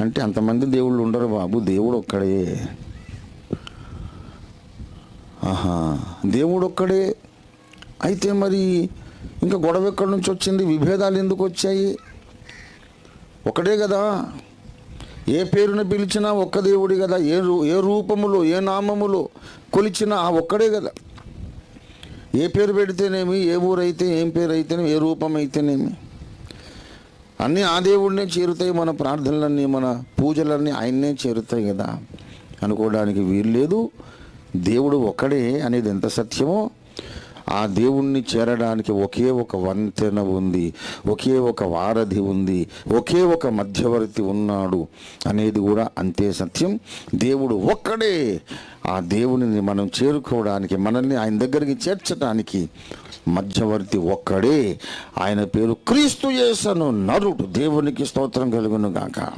అంటే అంతమంది దేవుళ్ళు ఉండరు బాబు దేవుడు ఒక్కడే. ఆహా దేవుడు ఒక్కడే. అయితే మరి ఇంకా గొడవ ఎక్కడి నుంచి వచ్చింది? విభేదాలు ఎందుకు వచ్చాయి? ఒకటే కదా. ఏ పేరున పిలిచినా ఒక్క దేవుడి కదా. ఏ రూ ఏ రూపములో ఏ నామములో కొలిచినా ఆ ఒక్కడే కదా. ఏ పేరు పెడితేనేమి ఏ ఊరైతే ఏం పేరు అయితేనేమి ఏ రూపం అయితేనేమి అన్నీ ఆ దేవుడినే చేరుతాయి మన ప్రార్థనలన్నీ మన పూజలన్నీ ఆయన్నే చేరుతాయి కదా. అనుకోవడానికి వీలు లేదు దేవుడు ఒక్కడే అనేది ఎంత సత్యమో ఆ దేవుణ్ణి చేరడానికి ఒకే ఒక వంతెన ఉంది ఒకే ఒక వారధి ఉంది ఒకే ఒక మధ్యవర్తి ఉన్నాడు అనేది కూడా అంతే సత్యం. దేవుడు ఒక్కడే. ఆ దేవునిని మనం చేరుకోవడానికి మనల్ని ఆయన దగ్గరికి చేర్చడానికి మధ్యవర్తి ఒక్కడే. ఆయన పేరు క్రీస్తు యేసను నరుడు. దేవునికి స్తోత్రం కలుగును గాక.